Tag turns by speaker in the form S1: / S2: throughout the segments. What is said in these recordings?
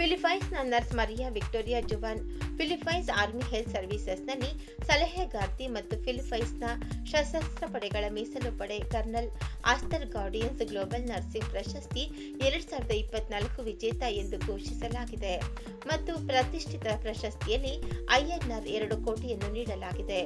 S1: ಫಿಲಿಪೈನ್ಸ್ನ nurse Maria Victoria Juan Philippines army health ಸರ್ವಿಸಸ್ನಲ್ಲಿ ಸಲಹೆಗಾರ್ತಿ ಮತ್ತು ಫಿಲಿಪೈನ್ಸ್ನ ಸಶಸ್ತ್ರ ಪಡೆಗಳ ಮೀಸಲು ಪಡೆ colonel Aster Guardians Global Nursing ಪ್ರಶಸ್ತಿ ಎರಡ್ ಸಾವಿರದ ಇಪ್ಪತ್ನಾಲ್ಕು ವಿಜೇತ ಎಂದು ಘೋಷಿಸಲಾಗಿದೆ ಮತ್ತು ಪ್ರತಿಷ್ಠಿತ ಪ್ರಶಸ್ತಿಯಲ್ಲಿ ಐಎನ್ಆರ್ ಎರಡು ಕೋಟಿಯನ್ನು ನೀಡಲಾಗಿದೆ.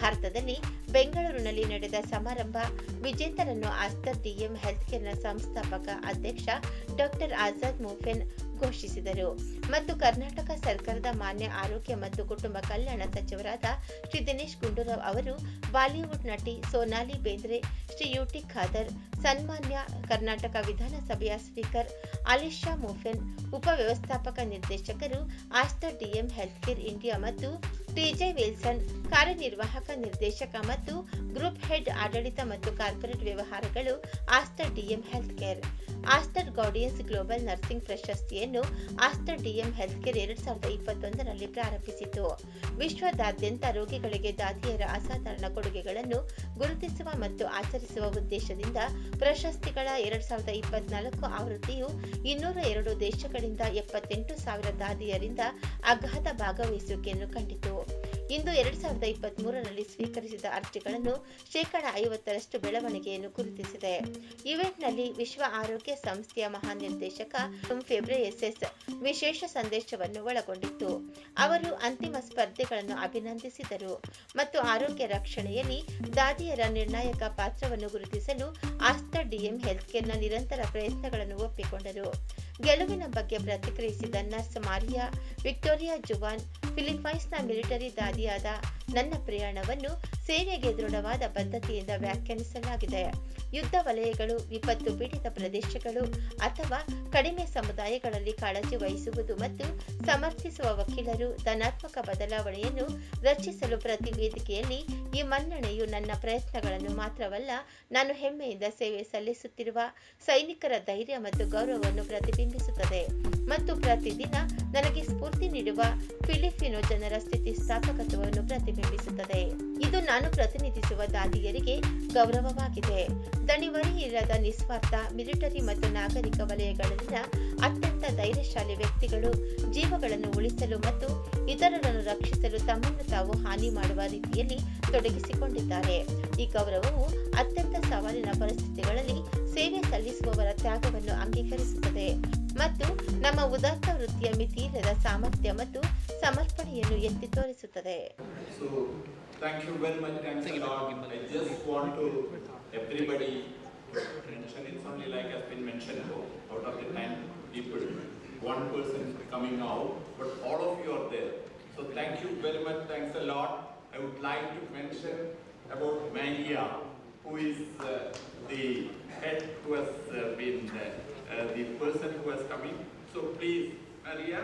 S1: ಭಾರತದಲ್ಲಿ ಬೆಂಗಳೂರಿನಲ್ಲಿ ನಡೆದ ಸಮಾರಂಭ ವಿಜೇತರನ್ನು ಆಸ್ತರ್ ಡಿಎಂ ಹೆಲ್ತ್ ಕೇರ್ನ ಸಂಸ್ಥಾಪಕ ಅಧ್ಯಕ್ಷ ಡಾಕ್ಟರ್ ಆಜಾದ್ ಮೋಫೆನ್ ಘೋಷಿಸಿದರು. ಮತ್ತು ಕರ್ನಾಟಕ ಸರ್ಕಾರದ ಮಾನ್ಯ ಆರೋಗ್ಯ ಮತ್ತು ಕುಟುಂಬ ಕಲ್ಯಾಣ ಸಚಿವರಾದ ಶ್ರೀ ದಿನೇಶ್ ಗುಂಡೂರಾವ್ ಅವರು ಬಾಲಿವುಡ್ ನಟಿ ಸೋನಾಲಿ ಬೇಂದ್ರೆ, ಶ್ರೀ ಯುಟಿ ಖಾದರ್, ಸನ್ಮಾನ್ಯ ಕರ್ನಾಟಕ ವಿಧಾನಸಭೆಯ ಸ್ಪೀಕರ್ ಅಲಿಶಾ ಮೋಫೆನ್ ಉಪವ್ಯವಸ್ಥಾಪಕ ನಿರ್ದೇಶಕರು Aster DM health care India ಮತ್ತು ಟಿಜೆ ವಿಲ್ಸನ್, ಕಾರ್ಯನಿರ್ವಾಹಕ ನಿರ್ದೇಶಕ ಮತ್ತು ಗ್ರೂಪ್ ಹೆಡ್ ಆಡಳಿತ ಮತ್ತು ಕಾರ್ಪೊರೇಟ್ ವ್ಯವಹಾರಗಳು Aster DM health care Aster Guardians Global Nursing ಪ್ರಶಸ್ತಿಯನ್ನು ಆಸ್ಟರ್ ಡಿಎಂ ಹೆಲ್ತ್ ಕೇರ್ ಎರಡ್ ಸಾವಿರದ ಇಪ್ಪತ್ತೊಂದರಲ್ಲಿ ಪ್ರಾರಂಭಿಸಿತು. ವಿಶ್ವದಾದ್ಯಂತ ರೋಗಿಗಳಿಗೆ ದಾದಿಯರ ಅಸಾಧಾರಣ ಕೊಡುಗೆಗಳನ್ನು ಗುರುತಿಸುವ ಮತ್ತು ಆಚರಿಸುವ ಉದ್ದೇಶದಿಂದ ಪ್ರಶಸ್ತಿಗಳ ಎರಡ್ ಸಾವಿರದ ಇಪ್ಪತ್ನಾಲ್ಕು ಆವೃತ್ತಿಯು ಇನ್ನೂರ ಎರಡು ದೇಶಗಳಿಂದ ಎಪ್ಪತ್ತೆಂಟು ಸಾವಿರ ದಾದಿಯರಿಂದ ಅಗಾಧ ಭಾಗವಹಿಸುವಿಕೆಯನ್ನು ಕಂಡಿತು. ಇಂದು ಎರಡ್ ಸಾವಿರದ ಇಪ್ಪತ್ತ್ ಮೂರರಲ್ಲಿ ಸ್ವೀಕರಿಸಿದ ಅರ್ಜಿಗಳನ್ನು ಶೇಕಡಾ ಐವತ್ತರಷ್ಟು ಬೆಳವಣಿಗೆಯನ್ನು ಗುರುತಿಸಿದೆ. ಇವೆಂಟ್ನಲ್ಲಿ ವಿಶ್ವ ಆರೋಗ್ಯ ಸಂಸ್ಥೆಯ ಮಹಾನಿರ್ದೇಶಕ ಫೆಬ್ರೆಯೆಸೆಸ್ ವಿಶೇಷ ಸಂದೇಶವನ್ನು ಒಳಗೊಂಡಿತ್ತು. ಅವರು ಅಂತಿಮ ಸ್ಪರ್ಧೆಗಳನ್ನು ಅಭಿನಂದಿಸಿದರು ಮತ್ತು ಆರೋಗ್ಯ ರಕ್ಷಣೆಯಲ್ಲಿ ದಾದಿಯರ ನಿರ್ಣಾಯಕ ಪಾತ್ರವನ್ನು ಗುರುತಿಸಲು ಆಸ್ತಾ ಡಿಎಂ ಹೆಲ್ತ್ ಕೇರ್ನ ನಿರಂತರ ಪ್ರಯತ್ನಗಳನ್ನು ಒಪ್ಪಿಕೊಂಡರು. ಗೆಲುವಿನ ಬಗ್ಗೆ ಪ್ರತಿಕ್ರಿಯಿಸಿದ ನರ್ಸ್ ಮಾರಿಯಾ ವಿಕ್ಟೋರಿಯಾ ಜುವಾನ್ ಫಿಲಿಪೈನ್ಸ್ನ ಮಿಲಿಟರಿ ದಾದಿಯಾದ ನನ್ನ ಪ್ರಯಾಣವನ್ನು ಸೇನೆಗೆ ದೃಢವಾದ ಬದ್ಧತೆಯಿಂದ ವ್ಯಾಖ್ಯಾನಿಸಲಾಗಿದೆ. ಯುದ್ಧ ವಲಯಗಳು, ವಿಪತ್ತು ಪೀಡಿತ ಪ್ರದೇಶಗಳು ಅಥವಾ ಕಡಿಮೆ ಸಮುದಾಯಗಳಲ್ಲಿ ಕಾಳಜಿ ವಹಿಸುವುದು ಮತ್ತು ಸಮರ್ಥಿಸುವ ವಕೀಲರು ಧನಾತ್ಮಕ ಬದಲಾವಣೆಯನ್ನು ರಚಿಸಲು ಪ್ರತಿ ವೇದಿಕೆಯಲ್ಲಿ ಈ ಮನ್ನಣೆಯು ನನ್ನ ಪ್ರಯತ್ನಗಳನ್ನು ಮಾತ್ರವಲ್ಲ, ನಾನು ಹೆಮ್ಮೆಯಿಂದ ಸೇವೆ ಸಲ್ಲಿಸುತ್ತಿರುವ ಸೈನಿಕರ ಧೈರ್ಯ ಮತ್ತು ಗೌರವವನ್ನು ಪ್ರತಿಬಿಂಬಿಸುತ್ತದೆ ಮತ್ತು ಪ್ರತಿದಿನ ನನಗೆ ಸ್ಫೂರ್ತಿ ನೀಡುವ ಫಿಲಿಪಿನೋ ಜನರ ಸ್ಥಿತಿ ಸ್ಥಾಪಕತ್ವವನ್ನು ಪ್ರತಿಬಿಂಬಿಸುತ್ತದೆ. ಇದು ನಾನು ಪ್ರತಿನಿಧಿಸುವ ದಾದಿಯರಿಗೆ ಗೌರವವಾಗಿದೆ. ದಣಿವರಿ ಇಲ್ಲದ ನಿಸ್ವಾರ್ಥ ಮಿಲಿಟರಿ ಮತ್ತು ನಾಗರಿಕ ವಲಯಗಳಲ್ಲಿನ ಅತ್ಯಂತ ಧೈರ್ಯಶಾಲಿ ವ್ಯಕ್ತಿಗಳು ಜೀವಗಳನ್ನು ಉಳಿಸಲು ಮತ್ತು ಇತರರನ್ನು ರಕ್ಷಿಸಲು ತಮ್ಮನ್ನು ತಾವು ಹಾನಿ ಮಾಡುವ ರೀತಿಯಲ್ಲಿ ತೊಡಗಿಸಿಕೊಂಡಿದ್ದಾರೆ. ಈ ಗೌರವವು ಅತ್ಯಂತ ಸವಾಲಿನ ಪರಿಸ್ಥಿತಿಗಳಲ್ಲಿ ಸೇವೆ ಸಲ್ಲಿಸುವವರ ತ್ಯಾಗವನ್ನು ಅಂಗೀಕರಿಸುತ್ತದೆ ಮತ್ತು ನಮ್ಮ ಉದಾತ್ತ ವೃತ್ತಿಯ ಮಿತಿಯಿಲ್ಲದ ಸಾಮರ್ಥ್ಯ ಮತ್ತು ಸಮರ್ಪಣೆಯನ್ನು ಎತ್ತಿ ತೋರಿಸುತ್ತದೆ.
S2: Thank you very much, thanks a lot. I just want to, everybody mention, it's only like has been mentioned, out of the ten people, one person is coming out, but all of you are there. So thank you very much, thanks a lot. I would like to mention about Maria, who is uh, the head who has uh, been, uh, uh, the person who has come in. So please, Maria.